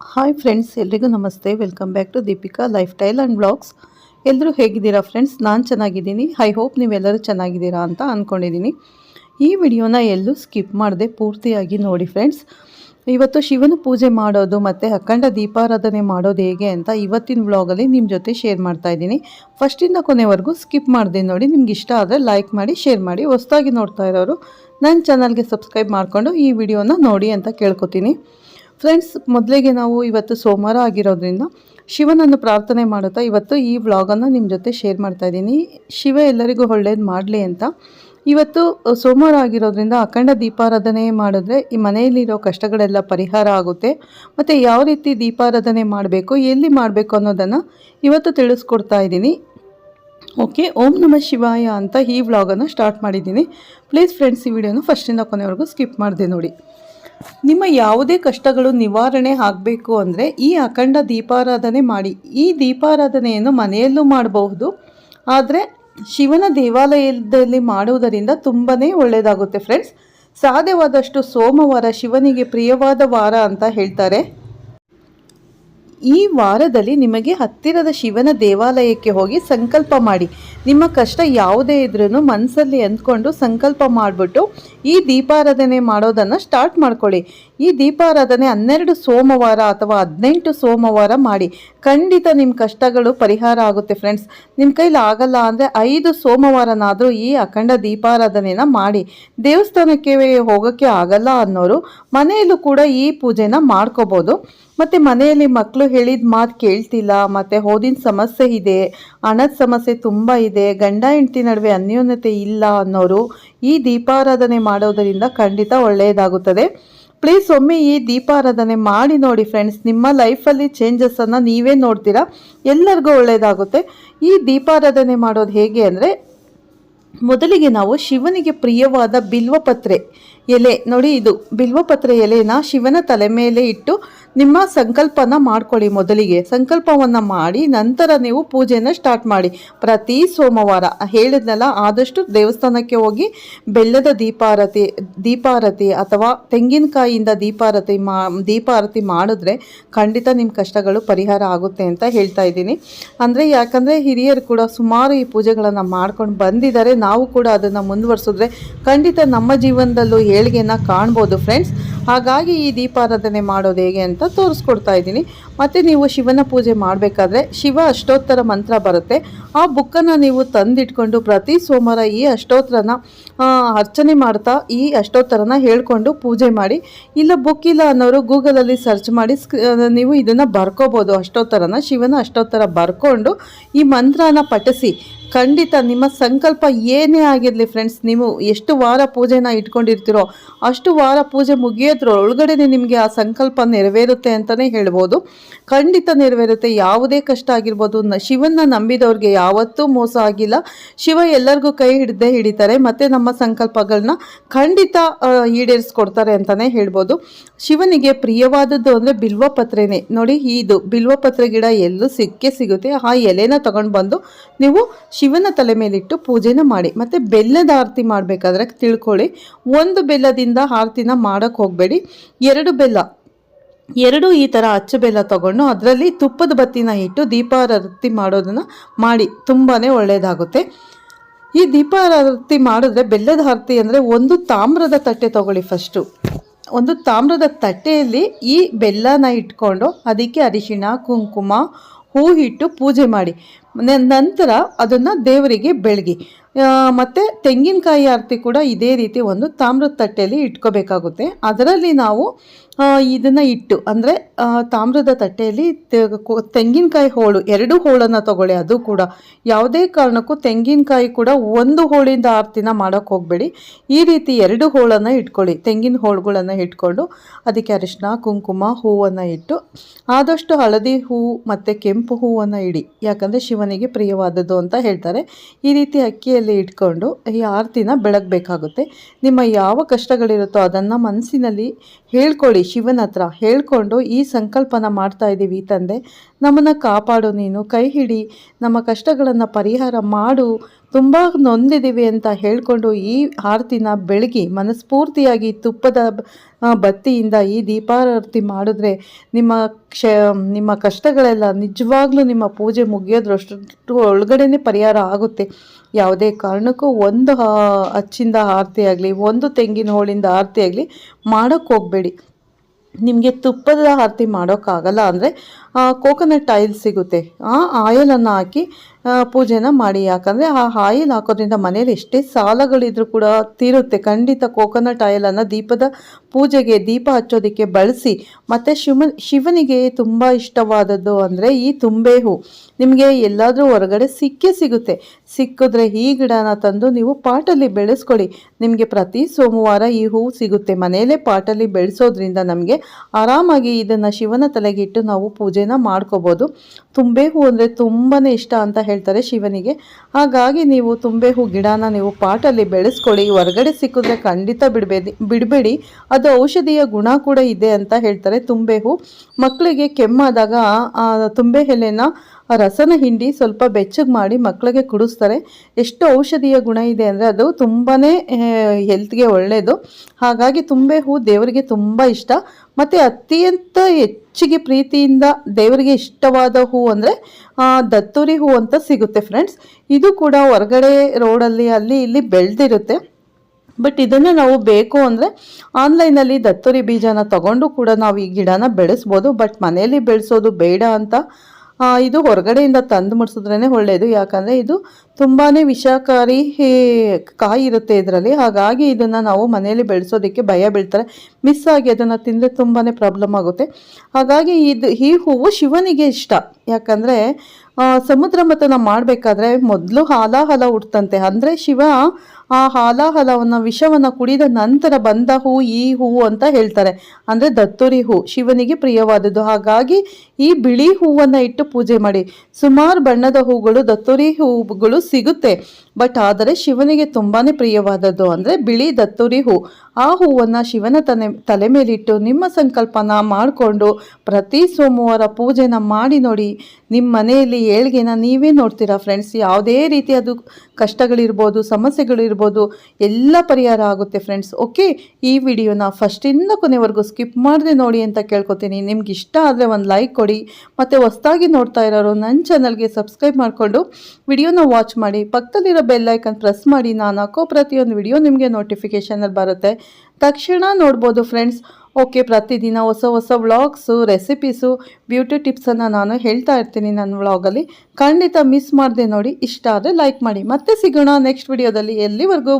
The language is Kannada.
ಹಾಯ್ ಫ್ರೆಂಡ್ಸ್ ಎಲ್ರಿಗೂ ನಮಸ್ತೆ. Welcome back to Deepika lifestyle and blogs ಎಲ್ಲರೂ ಹೇಗಿದ್ದೀರಾ ಫ್ರೆಂಡ್ಸ್ ನಾನು ಚೆನ್ನಾಗಿದ್ದೀನಿ. ಐ ಹೋಪ್ ನೀವೆಲ್ಲರೂ ಚೆನ್ನಾಗಿದ್ದೀರಾ ಅಂತ ಅಂದ್ಕೊಂಡಿದ್ದೀನಿ ಈ ವಿಡಿಯೋನ ಎಲ್ಲೂ ಸ್ಕಿಪ್ ಮಾಡದೆ ಪೂರ್ತಿಯಾಗಿ ನೋಡಿ ಫ್ರೆಂಡ್ಸ್ ಇವತ್ತು ಶಿವನ ಪೂಜೆ ಮಾಡೋದು ಮತ್ತು ಅಖಂಡ ದೀಪಾರಾಧನೆ ಮಾಡೋದು ಹೇಗೆ ಅಂತ ಇವತ್ತಿನ ವ್ಲಾಗಲ್ಲಿ ನಿಮ್ಮ ಜೊತೆ ಶೇರ್ ಮಾಡ್ತಾ ಇದ್ದೀನಿ. ಫಸ್ಟಿಂದ ಕೊನೆವರೆಗೂ ಸ್ಕಿಪ್ ಮಾಡಿದೆ ನೋಡಿ. ನಿಮ್ಗೆ ಇಷ್ಟ ಆದರೆ ಲೈಕ್ ಮಾಡಿ ಶೇರ್ ಮಾಡಿ, ಹೊಸ್ದಾಗಿ ನೋಡ್ತಾ ಇರೋರು ನನ್ನ ಚಾನಲ್ಗೆ ಸಬ್ಸ್ಕ್ರೈಬ್ ಮಾಡಿಕೊಂಡು ಈ ವಿಡಿಯೋನ ನೋಡಿ ಅಂತ ಕೇಳ್ಕೊತೀನಿ. ಫ್ರೆಂಡ್ಸ್, ಮೊದಲಿಗೆ ನಾವು ಇವತ್ತು ಸೋಮವಾರ ಆಗಿರೋದ್ರಿಂದ ಶಿವನನ್ನು ಪ್ರಾರ್ಥನೆ ಮಾಡುತ್ತಾ ಇವತ್ತು ಈ ವ್ಲಾಗನ್ನು ನಿಮ್ಮ ಜೊತೆ ಶೇರ್ ಮಾಡ್ತಾ ಇದ್ದೀನಿ. ಶಿವ ಎಲ್ಲರಿಗೂ ಒಳ್ಳೇದು ಮಾಡಲಿ ಅಂತ. ಇವತ್ತು ಸೋಮವಾರ ಆಗಿರೋದ್ರಿಂದ ಅಖಂಡ ದೀಪಾರಾಧನೆ ಮಾಡಿದ್ರೆ ಈ ಮನೆಯಲ್ಲಿರೋ ಕಷ್ಟಗಳೆಲ್ಲ ಪರಿಹಾರ ಆಗುತ್ತೆ. ಮತ್ತು ಯಾವ ರೀತಿ ದೀಪಾರಾಧನೆ ಮಾಡಬೇಕು, ಎಲ್ಲಿ ಮಾಡಬೇಕು ಅನ್ನೋದನ್ನು ಇವತ್ತು ತಿಳಿಸ್ಕೊಡ್ತಾ ಇದ್ದೀನಿ. ಓಕೆ, ಓಂ ನಮ ಶಿವಾಯ ಅಂತ ಈ ವ್ಲಾಗನ್ನು ಸ್ಟಾರ್ಟ್ ಮಾಡಿದ್ದೀನಿ. ಪ್ಲೀಸ್ ಫ್ರೆಂಡ್ಸ್, ಈ ವಿಡಿಯೋನ ಫಸ್ಟಿಂದ ಕೊನೆವರೆಗೂ ಸ್ಕಿಪ್ ಮಾಡಿದೆ ನೋಡಿ. ನಿಮ್ಮ ಯಾವುದೇ ಕಷ್ಟಗಳು ನಿವಾರಣೆ ಆಗಬೇಕು ಅಂದರೆ ಈ ಅಖಂಡ ದೀಪಾರಾಧನೆ ಮಾಡಿ. ಈ ದೀಪಾರಾಧನೆಯನ್ನು ಮನೆಯಲ್ಲೂ ಮಾಡಬಹುದು. ಆದರೆ ಶಿವನ ದೇವಾಲಯದಲ್ಲಿ ಮಾಡುವುದರಿಂದ ತುಂಬಾ ಒಳ್ಳೆಯದಾಗುತ್ತೆ ಫ್ರೆಂಡ್ಸ್ ಸಾಧ್ಯವಾದಷ್ಟು ಸೋಮವಾರ ಶಿವನಿಗೆ ಪ್ರಿಯವಾದ ವಾರ ಅಂತ ಹೇಳ್ತಾರೆ. ಈ ವಾರದಲ್ಲಿ ನಿಮಗೆ ಹತ್ತಿರದ ಶಿವನ ದೇವಾಲಯಕ್ಕೆ ಹೋಗಿ ಸಂಕಲ್ಪ ಮಾಡಿ. ನಿಮ್ಮ ಕಷ್ಟ ಯಾವುದೇ ಇದ್ರೂ ಮನಸ್ಸಲ್ಲಿ ಅಂದ್ಕೊಂಡು ಸಂಕಲ್ಪ ಮಾಡಿಬಿಟ್ಟು ಈ ದೀಪಾರಾಧನೆ ಮಾಡೋದನ್ನು ಸ್ಟಾರ್ಟ್ ಮಾಡ್ಕೊಳ್ಳಿ. ಈ ದೀಪಾರಾಧನೆ ಹನ್ನೆರಡು ಸೋಮವಾರ ಅಥವಾ ಹದಿನೆಂಟು ಸೋಮವಾರ ಮಾಡಿ. ಖಂಡಿತ ನಿಮ್ಮ ಕಷ್ಟಗಳು ಪರಿಹಾರ ಆಗುತ್ತೆ ಫ್ರೆಂಡ್ಸ್ ನಿಮ್ಮ ಕೈಲಿ ಆಗಲ್ಲ ಅಂದರೆ ಐದು ಸೋಮವಾರನಾದರೂ ಈ ಅಖಂಡ ದೀಪಾರಾಧನೆನ ಮಾಡಿ. ದೇವಸ್ಥಾನಕ್ಕೆ ಹೋಗೋಕ್ಕೆ ಆಗಲ್ಲ ಅನ್ನೋರು ಮನೆಯಲ್ಲೂ ಕೂಡ ಈ ಪೂಜೆನ ಮಾಡ್ಕೋಬೋದು. ಮತ್ತು ಮನೆಯಲ್ಲಿ ಮಕ್ಕಳು ಹೇಳಿದ ಮಾತು ಕೇಳ್ತಿಲ್ಲ, ಮತ್ತು ಓದಿನ ಸಮಸ್ಯೆ ಇದೆ, ಹಣದ ಸಮಸ್ಯೆ ತುಂಬ ಇದೆ, ಗಂಡ ಹೆಂಡತಿ ನಡುವೆ ಅನ್ಯೋನ್ಯತೆ ಇಲ್ಲ ಅನ್ನೋರು ಈ ದೀಪಾರಾಧನೆ ಮಾಡೋದರಿಂದ ಖಂಡಿತ ಒಳ್ಳೆಯದಾಗುತ್ತದೆ ಪ್ಲೀಸ್ ಒಮ್ಮೆ ಈ ದೀಪಾರಾಧನೆ ಮಾಡಿ ನೋಡಿ ಫ್ರೆಂಡ್ಸ್ ನಿಮ್ಮ ಲೈಫಲ್ಲಿ ಚೇಂಜಸನ್ನು ನೀವೇ ನೋಡ್ತೀರಾ? ಎಲ್ಲರಿಗೂ ಒಳ್ಳೆಯದಾಗುತ್ತೆ ಈ ದೀಪಾರಾಧನೆ ಮಾಡೋದು ಹೇಗೆ ಅಂದರೆ, ಮೊದಲಿಗೆ ನಾವು ಶಿವನಿಗೆ ಪ್ರಿಯವಾದ ಬಿಲ್ವಪತ್ರೆ. ಎಲೆ. ನೋಡಿ ಇದು, ಬಿಲ್ವಪತ್ರೆ ಎಲೆನ ಶಿವನ ತಲೆ ಮೇಲೆ ಇಟ್ಟು ನಿಮ್ಮ ಸಂಕಲ್ಪನ ಮಾಡ್ಕೊಳ್ಳಿ ಮೊದಲಿಗೆ. ಸಂಕಲ್ಪವನ್ನು ಮಾಡಿ, ನಂತರ ನೀವು ಪೂಜೆಯನ್ನು ಸ್ಟಾರ್ಟ್ ಮಾಡಿ. ಪ್ರತಿ ಸೋಮವಾರ, ಹೇಳಿದ್ನಲ್ಲ, ಆದಷ್ಟು ದೇವಸ್ಥಾನಕ್ಕೆ ಹೋಗಿ ಬೆಲ್ಲದ ದೀಪಾರತಿ ದೀಪಾರತಿ ಅಥವಾ ತೆಂಗಿನಕಾಯಿಯಿಂದ ದೀಪಾರತಿ ಮಾ, ದೀಪಾರತಿ ಮಾಡಿದ್ರೆ ಖಂಡಿತ ನಿಮ್ಮ ಕಷ್ಟಗಳು ಪರಿಹಾರ ಆಗುತ್ತೆ ಅಂತ ಹೇಳ್ತಾ ಇದ್ದೀನಿ. ಅಂದರೆ ಯಾಕಂದರೆ ಹಿರಿಯರು ಕೂಡ ಸುಮಾರು ಈ ಪೂಜೆಗಳನ್ನು ಮಾಡ್ಕೊಂಡು ಬಂದಿದ್ದಾರೆ. ನಾವು ಕೂಡ ಅದನ್ನು ಮುಂದುವರಿಸಿದ್ರೆ ಖಂಡಿತ ನಮ್ಮ ಜೀವನದಲ್ಲೂ ಏಳಿಗೆನ ಕಾಣ್ಬೋದು ಫ್ರೆಂಡ್ಸ್ ಹಾಗಾಗಿ ಈ ದೀಪಾರಾಧನೆ ಮಾಡೋದು ಹೇಗೆ ಅಂತ ತೋರಿಸ್ಕೊಡ್ತಾ ಇದ್ದೀನಿ. ಮತ್ತು ನೀವು ಶಿವನ ಪೂಜೆ ಮಾಡಬೇಕಾದ್ರೆ ಶಿವ ಅಷ್ಟೋತ್ತರ ಮಂತ್ರ ಬರುತ್ತೆ. ಆ ಬುಕ್ಕನ್ನು ನೀವು ತಂದಿಟ್ಕೊಂಡು ಪ್ರತಿ ಸೋಮವಾರ ಈ ಅಷ್ಟೋತ್ತರನ ಅರ್ಚನೆ ಮಾಡ್ತಾ ಈ ಅಷ್ಟೋತ್ತರನ ಹೇಳ್ಕೊಂಡು ಪೂಜೆ ಮಾಡಿ, ಇಲ್ಲ ಬುಕ್ ಇಲ್ಲ ಅನ್ನೋರು ಗೂಗಲಲ್ಲಿ ಸರ್ಚ್ ಮಾಡಿ ನೀವು ಇದನ್ನು ಬರ್ಕೋಬೋದು, ಅಷ್ಟೋತ್ತರನ, ಶಿವನ ಅಷ್ಟೋತ್ತರ ಬರ್ಕೊಂಡು ಈ ಮಂತ್ರನ ಪಠಿಸಿ. ಖಂಡಿತ ನಿಮ್ಮ ಸಂಕಲ್ಪ ಏನೇ ಆಗಿರಲಿ ಫ್ರೆಂಡ್ಸ್ ನೀವು ಎಷ್ಟು ವಾರ ಪೂಜೆನ ಇಟ್ಕೊಂಡಿರ್ತೀರೋ, ಅಷ್ಟು ವಾರ ಪೂಜೆ ಮುಗಿಯೋದ್ರ ಒಳಗಡೆನೆ ನಿಮಗೆ ಆ ಸಂಕಲ್ಪ ನೆರವೇರುತ್ತೆ ಅಂತಲೇ ಹೇಳ್ಬೋದು. ಖಂಡಿತ ನೆರವೇರುತ್ತೆ, ಯಾವುದೇ ಕಷ್ಟ ಆಗಿರ್ಬೋದು ಶಿವನ್ನ ನಂಬಿದವ್ರಿಗೆ ಯಾವತ್ತೂ ಮೋಸ ಆಗಿಲ್ಲ. ಶಿವ ಎಲ್ಲರಿಗೂ ಕೈ ಹಿಡ್ದೆ ಹಿಡಿತಾರೆ. ಮತ್ತು ನಮ್ಮ ಸಂಕಲ್ಪಗಳನ್ನ ಖಂಡಿತ ಈಡೇರಿಸ್ಕೊಡ್ತಾರೆ ಅಂತಲೇ ಹೇಳ್ಬೋದು. ಶಿವನಿಗೆ ಪ್ರಿಯವಾದದ್ದು ಅಂದರೆ ಬಿಲ್ವಪತ್ರೆನೇ ನೋಡಿ, ಇದು ಬಿಲ್ವಪತ್ರೆ ಗಿಡ ಎಲ್ಲೂ ಸಿಕ್ಕೇ ಸಿಗುತ್ತೆ. ಆ ಎಲೆನ ತಗೊಂಡು ಬಂದು ನೀವು ಶಿವನ ತಲೆ ಮೇಲಿಟ್ಟು ಪೂಜೆನ ಮಾಡಿ. ಮತ್ತು ಬೆಲ್ಲದ ಆರತಿ ಮಾಡಬೇಕಾದ್ರೆ ತಿಳ್ಕೊಳ್ಳಿ. ಒಂದು ಬೆಲ್ಲದಿಂದ ಆರತಿನ ಮಾಡೋಕ್ಕೆ ಹೋಗಬೇಡಿ. ಎರಡು ಬೆಲ್ಲ ಎರಡು ಈ ಥರ ಅಚ್ಚು ಬೆಲ್ಲ ತಗೊಂಡು ಅದರಲ್ಲಿ ತುಪ್ಪದ ಬತ್ತಿನ ಇಟ್ಟು ದೀಪಾರತಿ ಮಾಡೋದನ್ನು ಮಾಡಿ ತುಂಬಾ ಒಳ್ಳೆಯದಾಗುತ್ತೆ ಈ ದೀಪಾರತಿ ಮಾಡಿದ್ರೆ ಬೆಲ್ಲದ ಆರತಿ ಅಂದರೆ ಒಂದು ತಾಮ್ರದ ತಟ್ಟೆ ತಗೊಳ್ಳಿ ಫಸ್ಟು ಒಂದು ತಾಮ್ರದ ತಟ್ಟೆಯಲ್ಲಿ ಈ ಬೆಲ್ಲನ ಇಟ್ಕೊಂಡು ಅದಕ್ಕೆ ಅರಿಶಿಣ, ಕುಂಕುಮ ಹೂ ಇಟ್ಟು ಪೂಜೆ ಮಾಡಿ. ನಂತರ ಅದನ್ನು ದೇವರಿಗೆ ಬೆಳಗಿ. ಮತ್ತು ತೆಂಗಿನಕಾಯಿ ಆರತಿ ಕೂಡ ಇದೇ ರೀತಿ ಒಂದು ತಾಮ್ರದ ತಟ್ಟೆಯಲ್ಲಿ ಇಟ್ಕೋಬೇಕಾಗುತ್ತೆ. ಅದರಲ್ಲಿ ನಾವು ಇದನ್ನು ಇಟ್ಟು, ಅಂದರೆ ತಾಮ್ರದ ತಟ್ಟೆಯಲ್ಲಿ ತೆಂಗಿನಕಾಯಿ ಹೋಳು, ಎರಡು ಹೋಳನ್ನು ತಗೊಳ್ಳಿ. ಅದು ಕೂಡ ಯಾವುದೇ ಕಾರಣಕ್ಕೂ ತೆಂಗಿನಕಾಯಿ ಕೂಡ ಒಂದು ಹೋಳಿಂದ ಆರತಿನ ಮಾಡೋಕ್ಕೆ ಹೋಗಬೇಡಿ. ಈ ರೀತಿ ಎರಡು ಹೋಳನ್ನು ಇಟ್ಕೊಳ್ಳಿ. ತೆಂಗಿನ ಹೋಳುಗಳನ್ನು ಇಟ್ಕೊಂಡು, ಅದಕ್ಕೆ ಅರಿಶಿನ, ಕುಂಕುಮ ಹೂವನ್ನು ಇಟ್ಟು, ಆದಷ್ಟು ಹಳದಿ ಹೂವು ಮತ್ತು ಕೆಂಪು ಹೂವನ್ನು ಇಡಿ. ಯಾಕಂದರೆ ಶಿವನಿಗೆ ಪ್ರಿಯವಾದದ್ದು ಅಂತ ಹೇಳ್ತಾರೆ. ಈ ರೀತಿ ಅಕ್ಕಿಯಲ್ಲಿ ಇಟ್ಕೊಂಡು ಈ ಆರತಿನ ಬೆಳಗಬೇಕಾಗುತ್ತೆ. ನಿಮ್ಮ ಯಾವ ಕಷ್ಟಗಳಿರುತ್ತೋ ಅದನ್ನು ಮನಸ್ಸಿನಲ್ಲಿ ಹೇಳ್ಕೊಳ್ಳಿ. ಶಿವನ ಹತ್ರ ಹೇಳ್ಕೊಂಡು ಈ ಸಂಕಲ್ಪನ ಮಾಡ್ತಾ ಇದ್ದೀವಿ ತಂದೆ. ನಮ್ಮನ್ನು ಕಾಪಾಡು ನೀನು. ಕೈ ಹಿಡಿ ನಮ್ಮ ಕಷ್ಟಗಳನ್ನು ಪರಿಹಾರ ಮಾಡು. ತುಂಬ ನೊಂದಿದ್ದೀವಿ ಅಂತ ಹೇಳಿಕೊಂಡು ಈ ಆರತಿನ ಬೆಳಗಿ ಮನಸ್ಫೂರ್ತಿಯಾಗಿ ತುಪ್ಪದ ಬತ್ತಿಯಿಂದ ಈ ದೀಪಾರತಿ ಮಾಡಿದ್ರೆ ನಿಮ್ಮ ಕ್ಷ, ನಿಮ್ಮ ಕಷ್ಟಗಳೆಲ್ಲ ನಿಜವಾಗ್ಲೂ ನಿಮ್ಮ ಪೂಜೆ ಮುಗಿಯೋದ್ರಷ್ಟು ಒಳಗಡೆನೆ ಪರಿಹಾರ ಆಗುತ್ತೆ. ಯಾವುದೇ ಕಾರಣಕ್ಕೂ ಒಂದು ಅಚ್ಚಿಂದ ಆರತಿ ಆಗಲಿ, ಒಂದು ತೆಂಗಿನ ಹೋಳಿಂದ ಆರತಿ ಆಗಲಿ ಮಾಡೋಕ್ಕೆ ಹೋಗಬೇಡಿ. ನಿಮಗೆ ತುಪ್ಪದ ಆರತಿ ಮಾಡೋಕ್ಕಾಗಲ್ಲ ಅಂದರೆ ಕೋಕೋನಟ್ ಆಯಿಲ್ ಸಿಗುತ್ತೆ. ಆ, ಆಯಿಲನ್ನು ಹಾಕಿ ಪೂಜೆನ ಮಾಡಿ. ಯಾಕಂದರೆ ಆ ಆಯಿಲ್ ಹಾಕೋದ್ರಿಂದ ಮನೇಲಿ ಎಷ್ಟೇ ಸಾಲಗಳಿದ್ರು ಕೂಡ ತೀರುತ್ತೆ. ಖಂಡಿತ ಕೋಕೋನಟ್ ಆಯಿಲನ್ನು ದೀಪದ ಪೂಜೆಗೆ, ದೀಪ ಹಚ್ಚೋದಕ್ಕೆ ಬಳಸಿ. ಮತ್ತು ಶಿವ ಶಿವನಿಗೆ ತುಂಬ ಇಷ್ಟವಾದದ್ದು ಅಂದರೆ ಈ ತುಂಬೆ ಹೂ. ನಿಮಗೆ ಎಲ್ಲಾದರೂ ಹೊರಗಡೆ ಸಿಕ್ಕೇ ಸಿಗುತ್ತೆ. ಸಿಕ್ಕಿದ್ರೆ ಈ ಗಿಡನ ತಂದು ನೀವು ಪಾಟಲ್ಲಿ ಬೆಳೆಸ್ಕೊಳ್ಳಿ. ನಿಮಗೆ ಪ್ರತಿ ಸೋಮವಾರ ಈ ಹೂ ಸಿಗುತ್ತೆ. ಮನೆಯಲ್ಲೇ ಪಾಟಲ್ಲಿ ಬೆಳೆಸೋದ್ರಿಂದ ನಮಗೆ ಆರಾಮಾಗಿ ಇದನ್ನು ಶಿವನ ತಲೆಗಿಟ್ಟು ನಾವು ಪೂಜೆನ ಮಾಡ್ಕೋಬೋದು. ತುಂಬೆ ಹೂ ಅಂದರೆ ತುಂಬಾ ಇಷ್ಟ ಅಂತ ಹೇಳ್ತಾರೆ ಶಿವನಿಗೆ. ಹಾಗಾಗಿ ನೀವು ತುಂಬೆ ಹೂ ಗಿಡನ ನೀವು ಪಾಟಲ್ಲಿ ಬೆಳೆಸ್ಕೊಳ್ಳಿ. ಹೊರಗಡೆ ಸಿಕ್ಕಿದ್ರೆ ಖಂಡಿತ ಬಿಡಬೇಡಿ ಬಿಡಬೇಡಿ. ಅದು ಔಷಧಿಯ ಗುಣ ಕೂಡ ಇದೆ ಅಂತ ಹೇಳ್ತಾರೆ. ತುಂಬೆ ಹೂ ಮಕ್ಕಳಿಗೆ ಕೆಮ್ಮಾದಾಗ ತುಂಬೆ ಎಲೆನ ಆ ರಸನ ಹಿಂಡಿ ಸ್ವಲ್ಪ ಬೆಚ್ಚಗೆ ಮಾಡಿ ಮಕ್ಕಳಿಗೆ ಕುಡಿಸ್ತಾರೆ. ಎಷ್ಟು ಔಷಧೀಯ ಗುಣ ಇದೆ ಅಂದರೆ ಅದು ತುಂಬಾ ಹೆಲ್ತ್ಗೆ ಒಳ್ಳೆಯದು ಹಾಗಾಗಿ ತುಂಬೆ ಹೂ ದೇವರಿಗೆ ತುಂಬ ಇಷ್ಟ. ಮತ್ತು ಅತ್ಯಂತ ಹೆಚ್ಚಿಗೆ ಪ್ರೀತಿಯಿಂದ ದೇವರಿಗೆ ಇಷ್ಟವಾದ ಹೂ ಅಂದರೆ ದತ್ತೂರಿ ಹೂ ಅಂತ ಸಿಗುತ್ತೆ ಫ್ರೆಂಡ್ಸ್ ಇದು ಕೂಡ ಹೊರಗಡೆ ರೋಡಲ್ಲಿ ಅಲ್ಲಿ ಇಲ್ಲಿ ಬೆಳೆದಿರುತ್ತೆ. ಬಟ್ ಇದನ್ನು ನಾವು ಬೇಕು ಅಂದರೆ ಆನ್ಲೈನಲ್ಲಿ ದತ್ತುರಿ ಬೀಜನ ತಗೊಂಡು ಕೂಡ ನಾವು ಈ ಗಿಡನ ಬೆಳೆಸ್ಬೋದು. ಬಟ್ ಮನೆಯಲ್ಲಿ ಬೆಳೆಸೋದು ಬೇಡ ಅಂತ ಇದು ಹೊರಗಡೆಯಿಂದ ತಂದು ಮುಡಿಸಿದ್ರೇ ಒಳ್ಳೆಯದು ಯಾಕಂದರೆ ಇದು ತುಂಬಾ ವಿಷಕಾರಿ ಕಾಯಿ ಇರುತ್ತೆ ಇದರಲ್ಲಿ. ಹಾಗಾಗಿ ಇದನ್ನು ನಾವು ಮನೆಯಲ್ಲಿ ಬೆಳೆಸೋದಕ್ಕೆ ಭಯ ಬೀಳ್ತಾರೆ. ಮಿಸ್ ಆಗಿ ಅದನ್ನು ತಿಂದರೆ ತುಂಬಾ ಪ್ರಾಬ್ಲಮ್ ಆಗುತ್ತೆ. ಹಾಗಾಗಿ ಇದು, ಈ ಹೂವು ಶಿವನಿಗೆ ಇಷ್ಟ. ಯಾಕಂದರೆ ಸಮುದ್ರ ಮಥನ ಮಾಡಬೇಕಾದ್ರೆ ಮೊದಲು ಹಾಲ ಹಾಲ ಹುಡ್ತಂತೆ ಅಂದರೆ ಶಿವ ಆ ಹಾಲಾಹಲವನ್ನು ವಿಷವನ್ನು ಕುಡಿದ ನಂತರ ಬಂದ ಹೂ ಈ ಹೂವು ಅಂತ ಹೇಳ್ತಾರೆ. ಅಂದರೆ ದತ್ತುರಿ ಹೂ, ಶಿವನಿಗೆ ಪ್ರಿಯವಾದದ್ದು. ಹಾಗಾಗಿ ಈ ಬಿಳಿ ಹೂವನ್ನು ಇಟ್ಟು ಪೂಜೆ ಮಾಡಿ. ಸುಮಾರು ಬಣ್ಣದ ಹೂಗಳು, ದತ್ತುರಿ ಹೂಗಳು ಸಿಗುತ್ತೆ. ಬಟ್ ಆದರೆ ಶಿವನಿಗೆ ತುಂಬಾ ಪ್ರಿಯವಾದದ್ದು ಅಂದರೆ ಬಿಳಿ ದತ್ತುರಿ ಹೂ. ಆ ಹೂವನ್ನು ಶಿವನ ತಲೆ ತಲೆ ಮೇಲಿಟ್ಟು ನಿಮ್ಮ ಸಂಕಲ್ಪನ ಮಾಡಿಕೊಂಡು ಪ್ರತಿ ಸೋಮವಾರ ಪೂಜೆನ ಮಾಡಿ ನೋಡಿ. ನಿಮ್ಮ ಮನೆಯಲ್ಲಿ ಏಳ್ಗೆನ ನೀವೇ ನೋಡ್ತೀರಾ ಫ್ರೆಂಡ್ಸ್? ಯಾವುದೇ ರೀತಿ ಅದು ಕಷ್ಟಗಳಿರ್ಬೋದು, ಸಮಸ್ಯೆಗಳಿರ್ಬೋದು ಎಲ್ಲ ಪರಿಹಾರ ಆಗುತ್ತೆ ಫ್ರೆಂಡ್ಸ್ ಓಕೆ ಈ ವಿಡಿಯೋನ ಫಸ್ಟಿಂದ ಕೊನೆವರೆಗೂ ಸ್ಕಿಪ್ ಮಾಡದೆ ನೋಡಿ ಅಂತ ಕೇಳ್ಕೊತೀನಿ. ನಿಮ್ಗೆ ಇಷ್ಟ ಆದರೆ ಒಂದು ಲೈಕ್ ಕೊಡಿ. ಮತ್ತು ಹೊಸ್ದಾಗಿ ನೋಡ್ತಾ ಇರೋರು ನನ್ನ ಚಾನಲ್ಗೆ ಸಬ್ಸ್ಕ್ರೈಬ್ ಮಾಡಿಕೊಂಡು ವಿಡಿಯೋನ ವಾಚ್ ಮಾಡಿ. ಪಕ್ಕದಲ್ಲಿರೋ ಬೆಲ್ ಐಕನ್ ಪ್ರೆಸ್ ಮಾಡಿ. ನಾನು ಹಾಕೋ ಪ್ರತಿಯೊಂದು ವಿಡಿಯೋ ನಿಮಗೆ ನೋಟಿಫಿಕೇಷನಲ್ಲಿ ಬರುತ್ತೆ. ತಕ್ಷಣ ನೋಡ್ಬೋದು ಫ್ರೆಂಡ್ಸ್ ಓಕೆ, ಪ್ರತಿದಿನ ಹೊಸ ಹೊಸ ವ್ಲಾಗ್ಸು, ರೆಸಿಪೀಸು, ಬ್ಯೂಟಿ ಟಿಪ್ಸನ್ನು ನಾನು ಹೇಳ್ತಾ ಇರ್ತೀನಿ ನನ್ನ ವ್ಲಾಗಲ್ಲಿ. ಖಂಡಿತ ಮಿಸ್ ಮಾಡದೆ ನೋಡಿ, ಇಷ್ಟ ಆದರೆ ಲೈಕ್ ಮಾಡಿ. ಮತ್ತೆ ಸಿಗೋಣ ನೆಕ್ಸ್ಟ್ ವಿಡಿಯೋದಲ್ಲಿ ಎಲ್ಲಿವರೆಗೂ